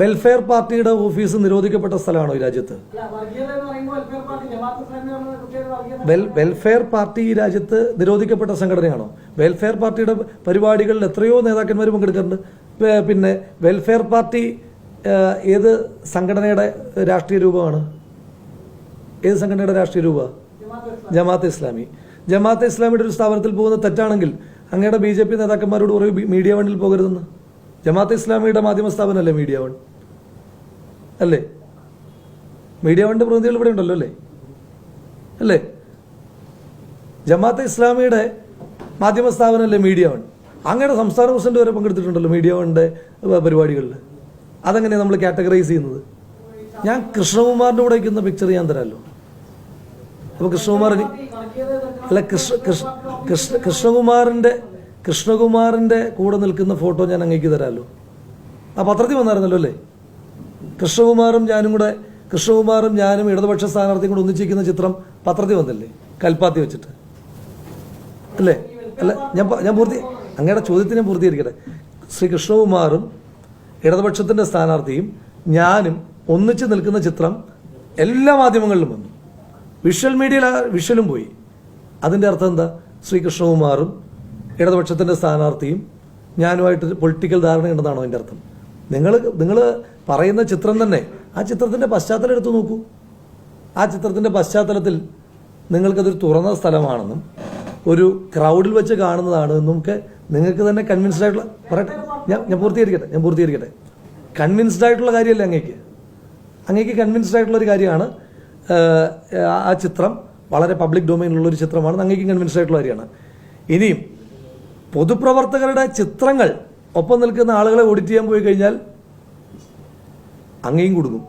Welfare പാർട്ടിയുടെ office നിരോധിക്കപ്പെട്ട സ്ഥലമാണോ ഈ രാജ്യത്ത്? വെൽഫെയർ പാർട്ടി ഈ രാജ്യത്ത് നിരോധിക്കപ്പെട്ട സംഘടനയാണോ? വെൽഫെയർ പാർട്ടിയുടെ പരിപാടികളിൽ എത്രയോ നേതാക്കന്മാർ പങ്കെടുക്കാറുണ്ട്. പിന്നെ വെൽഫെയർ പാർട്ടി ഏത് സംഘടനയുടെ രാഷ്ട്രീയ രൂപമാണ്? ഏത് സംഘടനയുടെ രാഷ്ട്രീയ രൂപ? ജമാഅത്ത് ഇസ്ലാമി. ജമാഅത്ത് ഇസ്ലാമി. ജമാഅത്ത് ഇസ്ലാമിയുടെ ഒരു സ്ഥാപനത്തിൽ പോകുന്നത് തെറ്റാണെങ്കിൽ അങ്ങയുടെ ബി ജെ പി നേതാക്കന്മാരോട് പറയും മീഡിയ വണ്ടിൽ പോകരുതെന്ന്. ജമാഅത്ത് ഇസ്ലാമിയുടെ മാധ്യമ സ്ഥാപനമല്ലേ മീഡിയ വൺ? അല്ലേ? മീഡിയ വണ്ണിന്റെ പ്രതിനിധികൾ ഇവിടെ ഉണ്ടല്ലോ അല്ലേ? അല്ലേ? ജമാഅത്ത് ഇസ്ലാമിയുടെ മാധ്യമ സ്ഥാപനമല്ലേ മീഡിയ വൺ? അങ്ങനെ സംസ്ഥാന പ്രസിഡന്റ് വരെ പങ്കെടുത്തിട്ടുണ്ടല്ലോ മീഡിയ വണ്ണിന്റെ പരിപാടികളിൽ. അതെങ്ങനെയാണ് നമ്മൾ കാറ്റഗറൈസ് ചെയ്യുന്നത്? ഞാൻ കൃഷ്ണകുമാറിന്റെ കൂടെ വയ്ക്കുന്ന പിക്ചർ ഞാൻ തരാമല്ലോ. അപ്പോൾ കൃഷ്ണകുമാറിന് അല്ല കൃഷ്ണ കൃഷ്ണ കൃഷ്ണ കൃഷ്ണകുമാറിന്റെ കൂടെ നിൽക്കുന്ന ഫോട്ടോ ഞാൻ അങ്ങേക്ക് തരാമല്ലോ ആ പത്രത്തിൽ വന്നായിരുന്നല്ലോ അല്ലേ? കൃഷ്ണകുമാറും ഞാനും കൂടെ കൃഷ്ണകുമാറും ഞാനും ഇടതുപക്ഷ സ്ഥാനാർത്ഥിയും കൂടെ ഒന്നിച്ചിരിക്കുന്ന ചിത്രം പത്രത്തിൽ വന്നില്ലേ? കൽപ്പാത്തി വെച്ചിട്ട്. അല്ലേ? അല്ല ഞാൻ ഞാൻ പൂർത്തി അങ്ങയുടെ ചോദ്യത്തിന് ഞാൻ പൂർത്തീകരിക്കട്ടെ. ശ്രീ കൃഷ്ണകുമാറും ഇടതുപക്ഷത്തിന്റെ സ്ഥാനാർത്ഥിയും ഞാനും ഒന്നിച്ച് നിൽക്കുന്ന ചിത്രം എല്ലാ മാധ്യമങ്ങളിലും വന്നു. വിഷ്വൽ മീഡിയയിൽ വിഷ്വലും പോയി. അതിന്റെ അർത്ഥം എന്താ? ശ്രീ കൃഷ്ണകുമാറും ഇടതുപക്ഷത്തിന്റെ സ്ഥാനാർത്ഥിയും ഞാനുമായിട്ട് പൊളിറ്റിക്കൽ ധാരണയുണ്ടെന്നാണോ എന്റെ അർത്ഥം? നിങ്ങൾ നിങ്ങൾ പറയുന്ന ചിത്രം തന്നെ ആ ചിത്രത്തിന്റെ പശ്ചാത്തലം എടുത്തു നോക്കൂ. ആ ചിത്രത്തിന്റെ പശ്ചാത്തലത്തിൽ നിങ്ങൾക്കതൊരു തുറന്ന സ്ഥലമാണെന്നും ഒരു ക്രൗഡിൽ വെച്ച് കാണുന്നതാണ് എന്നും ഒക്കെ നിങ്ങൾക്ക് തന്നെ കൺവിൻസ്ഡ് ആയിട്ടുള്ള പറയട്ടെ ഞാൻ ഞാൻ പൂർത്തീകരിക്കട്ടെ ഞാൻ പൂർത്തീകരിക്കട്ടെ. കൺവിൻസ്ഡ് ആയിട്ടുള്ള കാര്യമല്ല അങ്ങേക്ക്? അങ്ങേക്ക് കൺവിൻസ്ഡ് ആയിട്ടുള്ള ഒരു കാര്യമാണ് ആ ചിത്രം വളരെ പബ്ലിക് ഡൊമൈനിലുള്ള ഒരു ചിത്രമാണ് അങ്ങേക്കും കൺവിൻസ്ഡ് ആയിട്ടുള്ള കാര്യമാണ്. ഇനിയും പൊതുപ്രവർത്തകരുടെ ചിത്രങ്ങൾ ഒപ്പം നിൽക്കുന്ന ആളുകളെ ഓഡിറ്റ് ചെയ്യാൻ പോയി കഴിഞ്ഞാൽ അങ്ങയും കൊടുക്കും.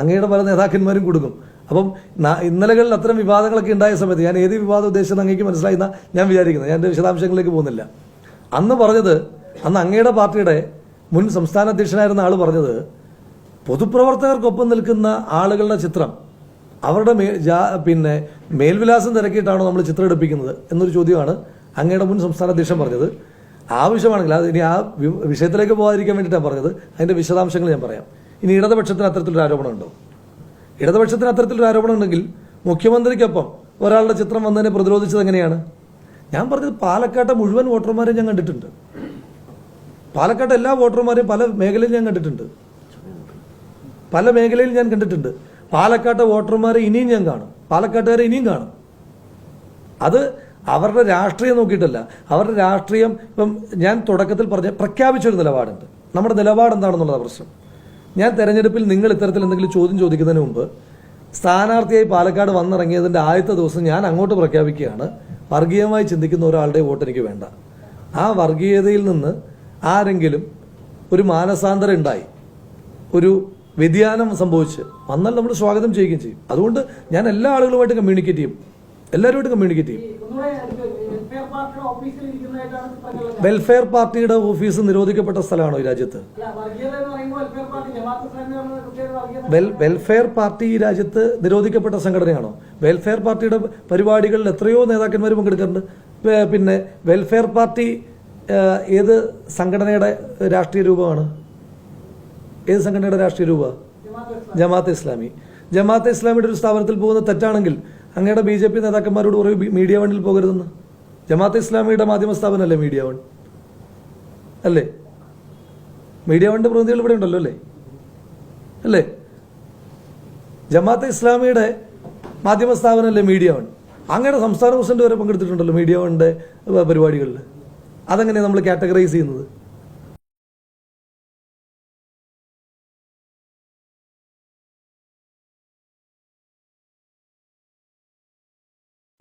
അങ്ങയുടെ പല നേതാക്കന്മാരും കൊടുക്കും. അപ്പം ഇന്നലകളിൽ അത്തരം വിവാദങ്ങളൊക്കെ ഉണ്ടായ സമയത്ത് ഞാൻ ഏത് വിവാദം ഉദ്ദേശിച്ചത് അങ്ങേക്ക് മനസ്സിലായിന്ന ഞാൻ വിചാരിക്കുന്നത് ഞാൻ എന്റെ വിശദാംശങ്ങളിലേക്ക് പോകുന്നില്ല. അന്ന് പറഞ്ഞത് അന്ന് അങ്ങയുടെ പാർട്ടിയുടെ മുൻ സംസ്ഥാന അധ്യക്ഷനായിരുന്ന ആൾ പറഞ്ഞത് പൊതുപ്രവർത്തകർക്കൊപ്പം നിൽക്കുന്ന ആളുകളുടെ ചിത്രം അവരുടെ മേ പിന്നെ മേൽവിലാസം തിരക്കിയിട്ടാണോ നമ്മൾ ചിത്രം എടുപ്പിക്കുന്നത് എന്നൊരു ചോദ്യമാണ് അങ്ങയുടെ മുൻ സംസ്ഥാന അധ്യക്ഷൻ പറഞ്ഞത്. ആവശ്യമാണെങ്കിൽ അത് ഇനി ആ വിഷയത്തിലേക്ക് പോകാതിരിക്കാൻ വേണ്ടിയിട്ടാണ് പറഞ്ഞത്. അതിന്റെ വിശദാംശങ്ങൾ ഞാൻ പറയാം. ഇനി ഇടതുപക്ഷത്തിന് അത്തരത്തിലൊരു ആരോപണം ഉണ്ടോ ഇടതുപക്ഷത്തിന് അത്തരത്തിലൊരു ആരോപണം ഉണ്ടെങ്കിൽ മുഖ്യമന്ത്രിക്കൊപ്പം ഒരാളുടെ ചിത്രം വന്നതിനെ പ്രതിരോധിച്ചത് എങ്ങനെയാണ്? ഞാൻ പറഞ്ഞത് പാലക്കാട്ടെ മുഴുവൻ വോട്ടർമാരെയും ഞാൻ കണ്ടിട്ടുണ്ട്. പാലക്കാട്ടെ എല്ലാ വോട്ടർമാരെയും പല മേഖലയിൽ ഞാൻ കണ്ടിട്ടുണ്ട്. പല മേഖലയിൽ ഞാൻ കണ്ടിട്ടുണ്ട്. പാലക്കാട്ടെ വോട്ടർമാരെ ഇനിയും ഞാൻ കാണും. പാലക്കാട്ടുകാരെ ഇനിയും കാണും. അത് അവരുടെ രാഷ്ട്രീയം നോക്കിയിട്ടല്ല. അവരുടെ രാഷ്ട്രീയം ഇപ്പം ഞാൻ തുടക്കത്തിൽ പറഞ്ഞ പ്രഖ്യാപിച്ചൊരു നിലപാടുണ്ട്. നമ്മുടെ നിലപാട് എന്താണെന്നുള്ള പ്രശ്നം. ഞാൻ തെരഞ്ഞെടുപ്പിൽ നിങ്ങൾ ഇത്തരത്തിൽ എന്തെങ്കിലും ചോദ്യം ചോദിക്കുന്നതിന് മുമ്പ് സ്ഥാനാർത്ഥിയായി പാലക്കാട് വന്നിറങ്ങിയതിന്റെ ആദ്യത്തെ ദിവസം ഞാൻ അങ്ങോട്ട് പ്രഖ്യാപിക്കുകയാണ്. വർഗീയമായി ചിന്തിക്കുന്ന ഒരാളുടെ വോട്ട് എനിക്ക് വേണ്ട. ആ വർഗീയതയിൽ നിന്ന് ആരെങ്കിലും ഒരു മാനസാന്തരം ഉണ്ടായി. ഒരു വ്യതിയാനം സംഭവിച്ച് വന്നാൽ നമ്മൾ സ്വാഗതം ചെയ്യുകയും ചെയ്യും. അതുകൊണ്ട് ഞാൻ എല്ലാ ആളുകളുമായിട്ട് കമ്മ്യൂണിക്കേറ്റ് ചെയ്യും. എല്ലാവരുമായിട്ട് കമ്മ്യൂണിക്കേറ്റ് ചെയ്യും. വെൽഫെയർ പാർട്ടിയുടെ ഓഫീസ് നിരോധിക്കപ്പെട്ട സ്ഥലമാണോ ഈ രാജ്യത്ത്? വെൽഫെയർ പാർട്ടി ഈ രാജ്യത്ത് നിരോധിക്കപ്പെട്ട സംഘടനയാണോ? വെൽഫെയർ പാർട്ടിയുടെ പരിപാടികളിൽ എത്രയോ നേതാക്കന്മാർ പങ്കെടുക്കാറുണ്ട്. പിന്നെ വെൽഫെയർ പാർട്ടി ഏത് സംഘടനയുടെ രാഷ്ട്രീയ രൂപമാണ്? ഏത് സംഘടനയുടെ രാഷ്ട്രീയ രൂപ? ജമാഅത്ത് ഇസ്ലാമി. ജമാഅത്ത് ഇസ്ലാമി. ജമാഅത്ത് ഇസ്ലാമിയുടെ ഒരു സ്ഥാപനത്തിൽ പോകുന്നത് തെറ്റാണെങ്കിൽ അങ്ങയുടെ ബി ജെ പി നേതാക്കന്മാരോട് പറയും മീഡിയ വണ്ണിൽ പോകരുതെന്ന്. ജമാഅത്ത് ഇസ്ലാമിയുടെ മാധ്യമ സ്ഥാപനമല്ലേ മീഡിയ വൺ? അല്ലേ? മീഡിയ വണ്ണിന്റെ പ്രതിനിധികൾ ഇവിടെ ഉണ്ടല്ലോ അല്ലേ? അല്ലേ? ജമാഅത്ത് ഇസ്ലാമിയുടെ മാധ്യമ സ്ഥാപനമല്ലേ മീഡിയ വൺ? അങ്ങയുടെ സംസ്ഥാന പ്രസിഡന്റ് വരെ പങ്കെടുത്തിട്ടുണ്ടല്ലോ മീഡിയ വണ്ണിന്റെ പരിപാടികളിൽ അതെങ്ങനെയാണ് നമ്മൾ കാറ്റഗറൈസ് ചെയ്യുന്നത്?